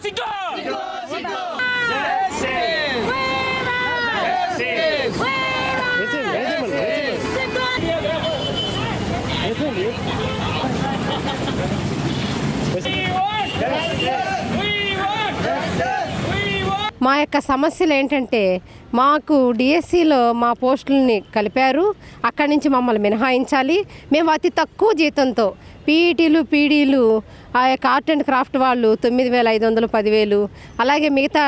Let's go! మా యొక్క సమస్యలు ఏంటంటే మాకు డిఎస్సిలో మా పోస్టులని కలిపారు. అక్కడి నుంచి మమ్మల్ని మినహాయించాలి. మేము అతి తక్కువ జీతంతో పీఈటీలు పీడీలు ఆ యొక్క ఆర్ట్ అండ్ క్రాఫ్ట్ వాళ్ళు తొమ్మిది వేల ఐదు వందలు పదివేలు అలాగే మిగతా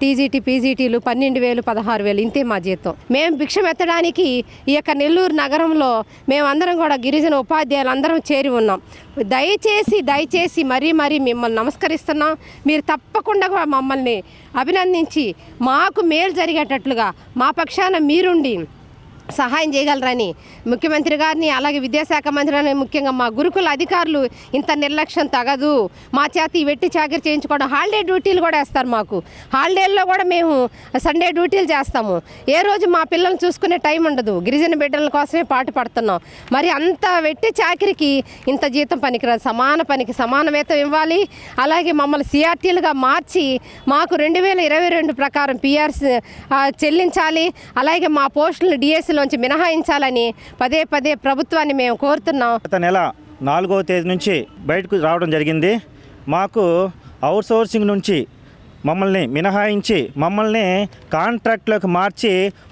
టీజీటీ పీజీటీలు పన్నెండు వేలు పదహారు వేలు ఇంతే మా జీతం. మేము భిక్షం ఎత్తడానికి ఈ యొక్క నెల్లూరు నగరంలో మేమందరం కూడా గిరిజన ఉపాధ్యాయులు అందరం చేరి ఉన్నాం. దయచేసి దయచేసి మరీ మరీ మిమ్మల్ని నమస్కరిస్తున్నాం. మీరు తప్పకుండా కూడా మమ్మల్ని అభినందించి మాకు మేలు జరిగే జరిగేటట్లుగా మా పక్షాన మీరుండి సహాయం చేయగలరని ముఖ్యమంత్రి గారిని అలాగే విద్యాశాఖ మంత్రిని ముఖ్యంగా మా గురుకుల అధికారులు ఇంత నిర్లక్ష్యం తగదు. మా చేత ఈ వెట్టి చాకరీ చేయించుకోవడం హాలిడే డ్యూటీలు కూడా వేస్తారు మాకు. హాలిడేల్లో కూడా మేము సండే డ్యూటీలు చేస్తాము. ఏ రోజు మా పిల్లల్ని చూసుకునే టైం ఉండదు. గిరిజన బిడ్డల కోసమే పాటు పడుతున్నాం. మరి అంత వెట్టి చాకరికి ఇంత జీతం పనికిరాదు. సమాన పనికి సమాన వేతం ఇవ్వాలి. అలాగే మమ్మల్ని సిఆర్టీలుగా మార్చి మాకు రెండు వేల ఇరవై రెండు ప్రకారం పిఆర్సీ చెల్లించాలి. అలాగే మా పోస్టులను నుంచి మినహాయించాలని పదే పదే ప్రభుత్వాన్ని మేము కోరుతున్నాం. గత నెల నాలుగవ తేదీ నుంచి బయటకు రావడం జరిగింది. మాకు అవుట్సోర్సింగ్ నుంచి మమ్మల్ని మినహాయించి మమ్మల్ని కాంట్రాక్ట్లోకి మార్చి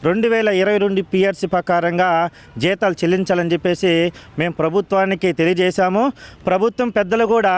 రెండు వేల ఇరవై రెండు పిఆర్సీ ప్రకారంగా జీతాలు చెల్లించాలని చెప్పేసి మేము ప్రభుత్వానికి తెలియజేశాము. ప్రభుత్వం పెద్దలు కూడా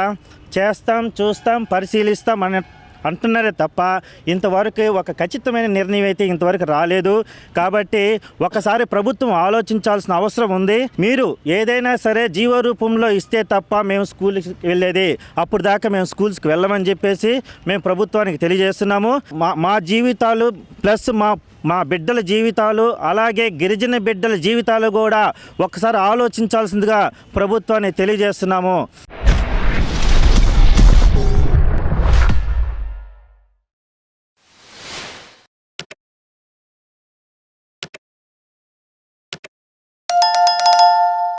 చేస్తాం చూస్తాం పరిశీలిస్తాం అనే అంటున్నారే తప్ప ఇంతవరకు ఒక ఖచ్చితమైన నిర్ణయం అయితే ఇంతవరకు రాలేదు. కాబట్టి ఒకసారి ప్రభుత్వం ఆలోచించాల్సిన అవసరం ఉంది. మీరు ఏదైనా సరే జీవ రూపంలో ఇస్తే తప్ప మేము స్కూల్కి వెళ్ళేది. అప్పుడు దాకా మేము స్కూల్స్కి వెళ్ళమని చెప్పేసి మేము ప్రభుత్వానికి తెలియజేస్తున్నాము. మా మా జీవితాలు ప్లస్ మా మా బిడ్డల జీవితాలు అలాగే గిరిజన బిడ్డల జీవితాలు కూడా ఒకసారి ఆలోచించాల్సిందిగా ప్రభుత్వాన్ని తెలియజేస్తున్నాము.